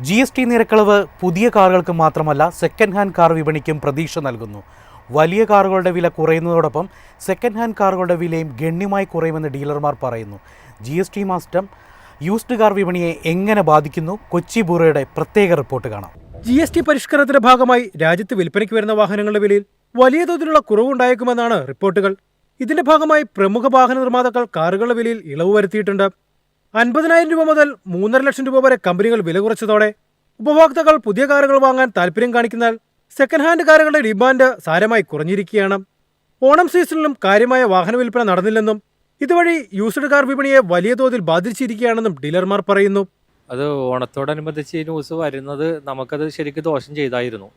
G S T നിരക്കളവ് പുതിയ കാറുകൾക്ക് മാത്രമല്ല second hand car വിപണിക്കും പ്രതീക്ഷ നൽകുന്നു. വലിയ കാറുകളുടെ വില കുറയുന്നതോടൊപ്പം സെക്കൻഡ് ഹാൻഡ് കാറുകളുടെ വിലയും ഗണ്യമായി കുറയുമെന്ന് ഡീലർമാർ പറയുന്നു. ജി എസ് ടി മാസ്റ്റം യൂസ്ഡ് കാർ വിപണിയെ എങ്ങനെ ബാധിക്കുന്നു? കൊച്ചി ബൂറയുടെ പ്രത്യേക റിപ്പോർട്ട് കാണാം. ജി എസ് ടി പരിഷ്കരണത്തിന്റെ ഭാഗമായി രാജ്യത്ത് വിൽപ്പനയ്ക്ക് വരുന്ന വാഹനങ്ങളുടെ വിലയിൽ വലിയ തോതിലുള്ള കുറവുണ്ടായേക്കുമെന്നാണ് റിപ്പോർട്ടുകൾ. ഇതിന്റെ ഭാഗമായി പ്രമുഖ വാഹന നിർമ്മാതാക്കൾ കാറുകളുടെ വിലയിൽ ഇളവ് വരുത്തിയിട്ടുണ്ട്. അൻപതിനായിരം രൂപ മുതൽ മൂന്നര ലക്ഷം രൂപ വരെ കമ്പനികൾ വില കുറച്ചതോടെ ഉപഭോക്താക്കൾ പുതിയ കാറുകൾ വാങ്ങാൻ താൽപ്പര്യം കാണിക്കുന്നതിനാൽ സെക്കൻഡ് ഹാൻഡ് കാറുകളുടെ ഡിമാൻഡ് സാരമായി കുറഞ്ഞിരിക്കുകയാണ്. ഓണം സീസണിലും കാര്യമായ വാഹന വിൽപ്പന നടന്നില്ലെന്നും ഇതുവഴി യൂസ്ഡ് കാർ വിപണിയെ വലിയ തോതിൽ ബാധിച്ചിരിക്കുകയാണെന്നും ഡീലർമാർ പറയുന്നു. അത് ഓണത്തോടനുബന്ധിച്ച് ഈ ന്യൂസ് വരുന്നത് നമുക്കത് ശരിക്കും ദോഷം ചെയ്തായിരുന്നു.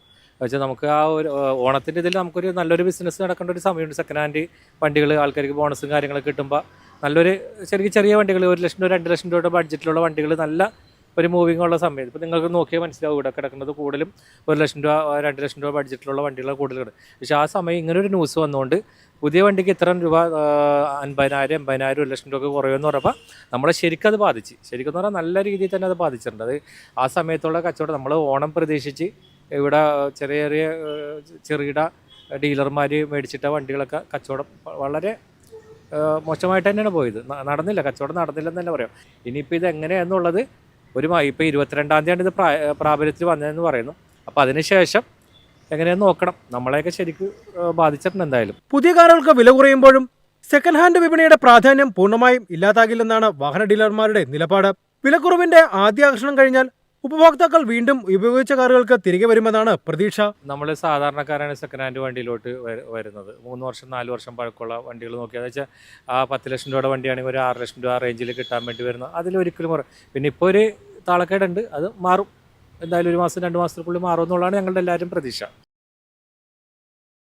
പക്ഷേ നമുക്ക് ആ ഒരു ഓണത്തിന്റെ ഇതിൽ നമുക്കൊരു നല്ലൊരു ബിസിനസ് നടക്കേണ്ട ഒരു സമയമുണ്ട്. സെക്കൻഡ് ഹാൻഡ് വണ്ടികൾ ആൾക്കാർക്ക് ബോണസും കാര്യങ്ങളൊക്കെ കിട്ടുമ്പോൾ നല്ലൊരു ചെറിയ ചെറിയ വണ്ടികൾ ഒരു ലക്ഷം രൂപ രണ്ട് ലക്ഷം രൂപയുടെ ബഡ്ജറ്റിലുള്ള വണ്ടികൾ നല്ല ഒരു മൂവിങ് ഉള്ള സമയത്ത്. ഇപ്പോൾ നിങ്ങൾക്ക് നോക്കിയാൽ മനസ്സിലാവും ഇവിടെ കിടക്കുന്നത് കൂടുതലും ഒരു ലക്ഷം രൂപ രണ്ട് ലക്ഷം രൂപ ബഡ്ജറ്റിലുള്ള വണ്ടികൾ കൂടുതലുണ്ട് പക്ഷേ ആ സമയം ഇങ്ങനെ ഒരു ന്യൂസ് വന്നുകൊണ്ട് പുതിയ വണ്ടിക്ക് ഇത്ര രൂപ അൻപതിനായിരം എൺപതിനായിരം ഒരു ലക്ഷം രൂപ കുറയുമെന്ന് പറഞ്ഞപ്പോൾ നമ്മളെ ശരിക്കും അത് ബാധിച്ച്. ശരിക്കും എന്ന് പറഞ്ഞാൽ നല്ല രീതിയിൽ തന്നെ അത് ബാധിച്ചിട്ടുണ്ട്. അത് ആ സമയത്തുള്ള കച്ചവടം നമ്മൾ ഓണം പ്രതീക്ഷിച്ച് ഇവിടെ ചെറിയ ചെറിയ ചെറുകിട ഡീലർമാർ മേടിച്ചിട്ട വണ്ടികളൊക്കെ കച്ചവടം വളരെ മോശമായിട്ട് തന്നെയാണ് പോയത്. നടന്നില്ല. കച്ചവടം നടന്നില്ലെന്ന് തന്നെ പറയാം. ഇനിയിപ്പോൾ ഇത് എങ്ങനെയാണെന്നുള്ളത് ഒരു ഇപ്പോൾ ഇരുപത്തിരണ്ടാം തീയതിയാണ് ഇത് പ്രാ പ്രാബല്യത്തിൽ വന്നതെന്ന് പറയുന്നു. അപ്പോൾ അതിനുശേഷം എങ്ങനെയാന്ന് നോക്കണം. നമ്മളെയൊക്കെ ശരിക്ക് ബാധിച്ചിട്ടുണ്ട് എന്തായാലും. പുതിയ കാറുകൾക്ക് വില കുറയുമ്പോഴും സെക്കൻഡ് ഹാൻഡ് വിപണിയുടെ പ്രാധാന്യം പൂർണമായും ഇല്ലാതാകില്ലെന്നാണ് വാഹന ഡീലർമാരുടെ നിലപാട്. വിലക്കുറവിന്റെ ആദ്യ ആകർഷണം കഴിഞ്ഞാൽ ഉപഭോക്താക്കൾ വീണ്ടും ഉപയോഗിച്ച കാറുകൾക്ക് തിരികെ വരുമെന്നാണ് പ്രതീക്ഷ. നമ്മൾ സാധാരണക്കാരാണ് സെക്കൻഡ് ഹാൻഡ് വണ്ടിയിലോട്ട് വരുന്നത്. മൂന്ന് വർഷം നാല് വർഷം പഴക്കമുള്ള വണ്ടികൾ നോക്കിയാൽ വെച്ചാൽ ആ പത്ത് ലക്ഷം രൂപയുടെ വണ്ടിയാണെങ്കിൽ ഒരു ആറ് ലക്ഷം രൂപ റേഞ്ചിൽ കിട്ടാൻ വേണ്ടി വരുന്നത് അതിലൊരിക്കലും മാറും പിന്നെ ഇപ്പോൾ ഒരു താളക്കേടുണ്ട് അത് മാറും. എന്തായാലും ഒരു മാസം രണ്ട് മാസത്തിനുള്ളിൽ മാറും എന്നുള്ളതാണ് ഞങ്ങളുടെ എല്ലാവരും പ്രതീക്ഷ.